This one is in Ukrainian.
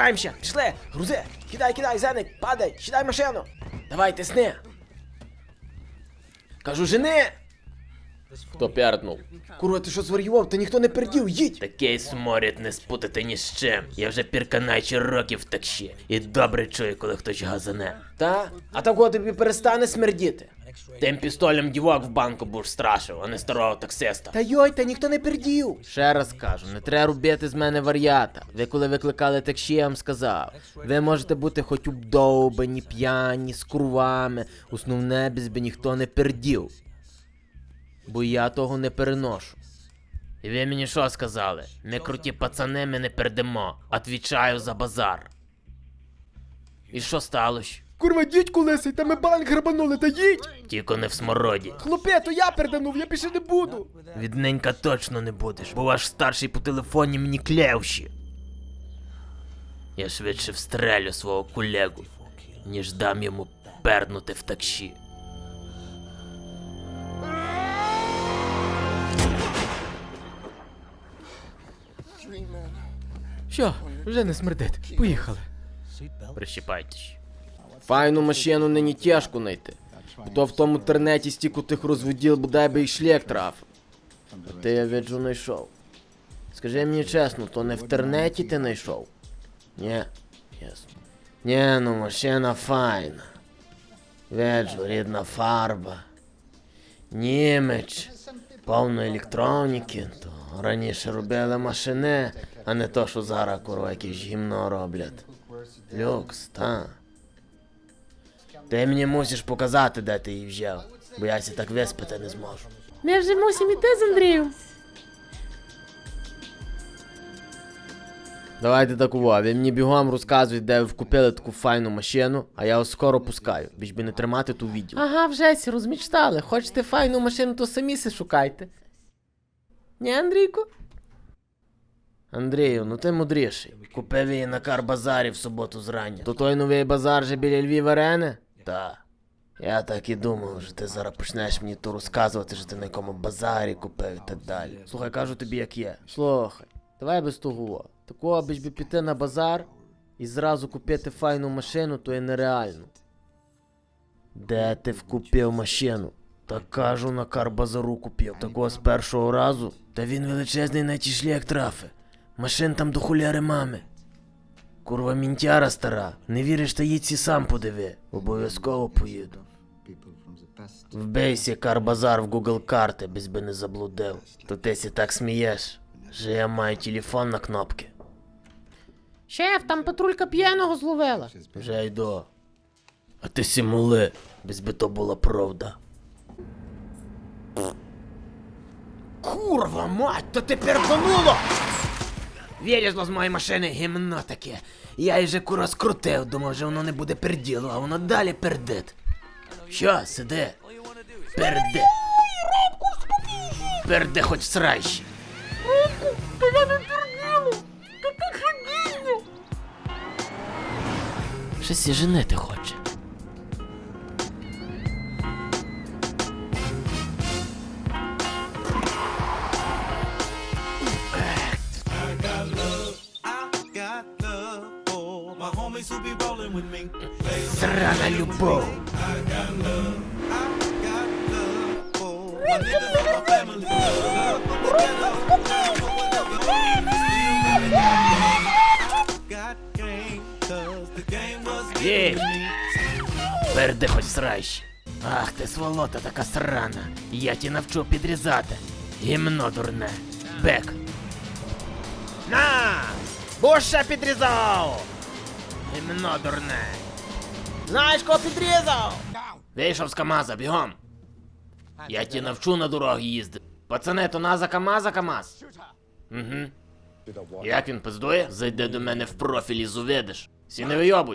збираємося. Пішли, грузи. Кидай, кидай, зеник, падай, сідай машину. Давай, тисни. Кажу, жени. Хто п'яртнув? Курва, ти що зварював? Та ніхто не пердів, їдь. Такий сморід не спутати ні з чим. Я вже пірканачі років так ще. І добре чую, коли хтось газане. Та? А такого тобі перестане смердіти. Тим пістолем дівок в банку будеш страшив, а не старого таксиста. Та йой, та ніхто не пердів. Ще раз кажу, не треба робити з мене вар'ята. Ви коли викликали таксі, я вам сказав. Ви можете бути хоч обдовбані, п'яні, з курвами. Основне, без би ніхто не пердів. Бо я того не переношу. І ви мені що сказали? Не круті пацани, ми не пердемо. Отвічаю за базар. І що сталося? Курва, їдь колесий, та ми банк грабанули, та їдь. Тільки не в смороді. Хлопе, то я перданув, я більше не буду. Відненька точно не будеш, бо ваш старший по телефоні мені клявші. Я швидше встрелю свого колегу, ніж дам йому пернути в таксі. Що, вже не смердить. Поїхали. Прищіпайтесь. Файну машину нині тяжко знайти. Хто в тому тернеті стільки тих розводіл, бодай би і шлях трафив. А ти я виджу знайшов. Скажи мені чесно, то не в тернеті ти знайшов? Ні, ясно. Ні, ну машина файна. Виджу, рідна фарба. Німеч. Повно електроніки, то раніше робили машини, а не то, що зараз курва якесь гімно роблять. Люкс, та. Ти мені мусиш показати, де ти її взяв, бо я ся так виспати не зможу. Ми вже мусимо йти з Андрієм. Давайте так увагу, ви мені бігом розказуєте, де ви вкупили таку файну машину, а я вас скоро пускаю, біж би не тримати ту відео. Ага, вже сі розмічтали. Хочете файну машину, то самі се шукайте. Ні, Андрійку? Андрію, ну ти мудріший. Купив її на карбазарі в суботу зрання. То той новий базар же біля Львів арени? Та. Я так і думав, що ти зараз почнеш мені то розказувати, що ти на якому базарі купив і так далі. Слухай, кажу тобі, як є. Слухай, давай без того. Такого, аби ж би піти на базар і зразу купити файну машину, то є нереально. Де ти вкупив машину? Та кажу, на карбазару купив. Такого з першого разу. Та він величезний на ті шлях трафи. Машин там до хуляри мами. Курва мінтяра стара. Не віриш, та їдь сі сам подиви. Обов'язково поїду. Вбейся карбазар в Google карти, без би не заблудив. То ти сі так смієш, що я маю телефон на кнопки. Шеф, там патрулька п'яного зловила. Вже йду. А ти сімули, без би то була правда. Курва мать, то ти пердануло! Вилізло з моєї машини гімно таке. Я її же кура скрутив, думав, що воно не буде перділо, а воно далі пердить. Що, сиди? Перди. Перди хоч срайще. Щось і женити хоче. To me. Перди хоч срайще. Ах ти сволота така срана. Я ті навчу підрізати. Гімно дурне. Бек. На! Бо ще підрізав! Гімно дурне. Знаєш, кого підрізав? Вийшов з КамАЗа, бігом. Я ті навчу на дороги їздити. Пацани, то наза КамАЗа КамАЗ. Угу. Як він пиздує? Зайди до мене в профіль і зуведеш. Сі не вийобуй.